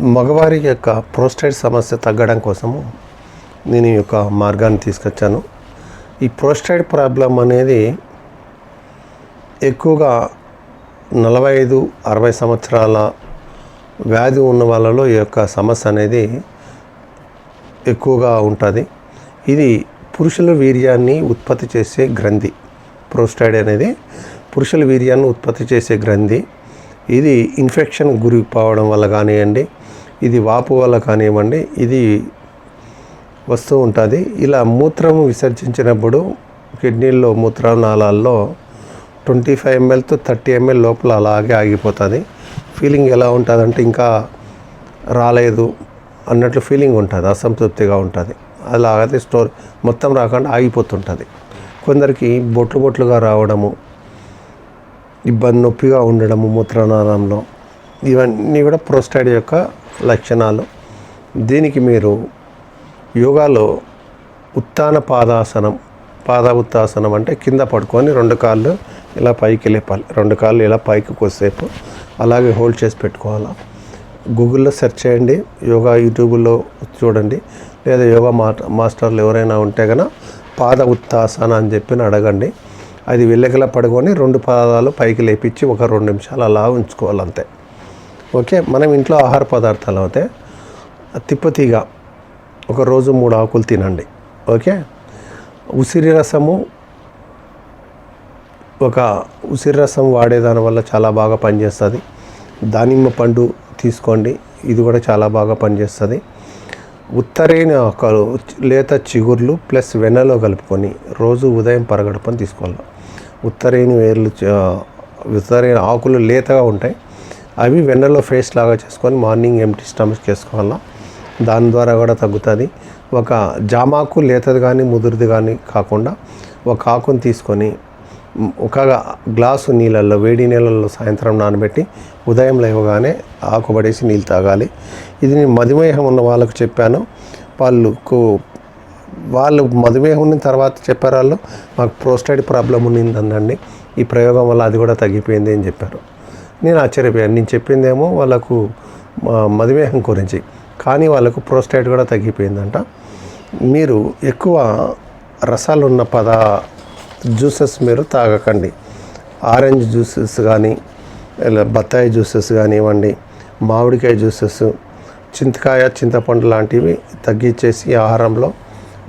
మగవారి యొక్క ప్రోస్టేట్ సమస్య తగ్గడం కోసము నేను ఈ యొక్క మార్గాన్ని తీసుకొచ్చాను. ఈ ప్రోస్టేట్ ప్రాబ్లం అనేది ఎక్కువగా నలభై ఐదు అరవై సంవత్సరాల వ్యాధి ఉన్న వాళ్ళలో ఈ యొక్క సమస్య అనేది ఎక్కువగా ఉంటుంది. ఇది పురుషుల వీర్యాన్ని ఉత్పత్తి చేసే గ్రంథి. ప్రోస్టైడ్ అనేది పురుషుల వీర్యాన్ని ఉత్పత్తి చేసే గ్రంథి. ఇది ఇన్ఫెక్షన్ గురిపోవడం వల్ల కానివ్వండి ఇది వాపు వల్ల కానివ్వండి ఇది వస్తూ ఉంటుంది. ఇలా మూత్రం విసర్జించినప్పుడు కిడ్నీల్లో మూత్రనాళాల్లో ట్వంటీ ఫైవ్ ఎంఎల్తో థర్టీ ఎంఎల్ లోపల అలాగే ఆగిపోతుంది. ఫీలింగ్ ఎలా ఉంటుందంటే ఇంకా రాలేదు అన్నట్లు ఫీలింగ్ ఉంటుంది అసంతృప్తిగా ఉంటుంది. అలాగైతే స్టోర్ మొత్తం రాకుండా ఆగిపోతుంటుంది. కొందరికి బొట్లు బొట్లుగా రావడము ఇబ్బంది నొప్పిగా ఉండడము మూత్రనాళంలో ఇవన్నీ కూడా ప్రోస్టైడ్ యొక్క లక్షణాలు. దీనికి మీరు యోగాలో ఉత్తాన పాదాసనం పాద ఉత్తాసనం అంటే కింద పడుకొని రెండు కాళ్ళు ఇలా పైకి లేపాలి రెండు కాళ్ళు ఇలా పైకి కొద్దిసేపు అలాగే హోల్డ్ చేసి పెట్టుకోవాలా. గూగుల్లో సెర్చ్ చేయండి యోగా యూట్యూబ్లో చూడండి. లేదా యోగా మా మాస్టర్లు ఎవరైనా ఉంటే కనుక పాద ఉత్తాసన అని చెప్పి అడగండి. అది వెళ్ళగల పడుకొని రెండు పాదాలు పైకి లేపించి ఒక రెండు నిమిషాలు అలా ఉంచుకోవాలి అంతే ఓకే మనం ఇంట్లో ఆహార పదార్థాలు అయితే తిప్పతీగ ఒక రోజు మూడు ఆకులు తినండి ఓకే? ఉసిరి రసము ఒక ఉసిరి రసం వాడేదాని వల్ల చాలా బాగా పనిచేస్తుంది. దానిమ్మ పండు తీసుకోండి ఇది కూడా చాలా బాగా పనిచేస్తుంది. ఉత్తరైన ఒక లేత చిగుర్లు ప్లస్ వెన్నలో కలుపుకొని రోజు ఉదయం పరగడపని తీసుకోవాలి. ఉత్తరైన వేర్లు చ- ఉత్తరైన ఆకులు లేతగా ఉంటాయి. అవి వెన్నలో ఫేస్ లాగా చేసుకొని మార్నింగ్ ఎంటీ స్టమక్ చేసుకోవాలా. దాని ద్వారా కూడా తగ్గుతుంది. ఒక జామాకు లేతది కానీ ముదురుది కానీ కాకుండా ఒక ఆకును తీసుకొని ఒక గ్లాసు నీళ్ళల్లో వేడి నీళ్ళల్లో సాయంత్రం నానబెట్టి ఉదయం లేవగానే ఆకుబడేసి నీళ్ళు తాగాలి. ఇది నేను మధుమేహం ఉన్న వాళ్ళకు చెప్పాను. వాళ్ళకు వాళ్ళు మధుమేహం ఉన్న తర్వాత చెప్పారు వాళ్ళు మాకు ప్రోస్టైడ్ ప్రాబ్లం ఉన్నిందండి ఈ ప్రయోగం వల్ల అది కూడా తగ్గిపోయింది అని చెప్పారు. నేను ఆశ్చర్యపోయాను. నేను చెప్పిందేమో వాళ్ళకు మధుమేహం గురించి. కానీ వాళ్ళకు ప్రోస్టైడ్ కూడా తగ్గిపోయిందంట. మీరు ఎక్కువ రసాలున్న పద జ్యూసెస్ మీరు తాగకండి. ఆరెంజ్ జ్యూసెస్ కానీ బత్తాయి జ్యూసెస్ కానివ్వండి మామిడికాయ జ్యూసెస్ చింతకాయ చింతపండు లాంటివి తగ్గించేసి ఆహారంలో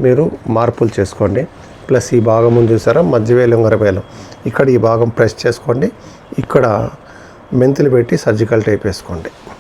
మీరు మార్పులు చేసుకోండి. ప్లస్ ఈ భాగం చూసారా? మధ్యవేలు ఉంగరవేలు. ఇక్కడ ఈ భాగం ప్రెస్ చేసుకోండి. ఇక్కడ మెంతులు పెట్టి సర్జికల్ టైప్ వేసుకోండి.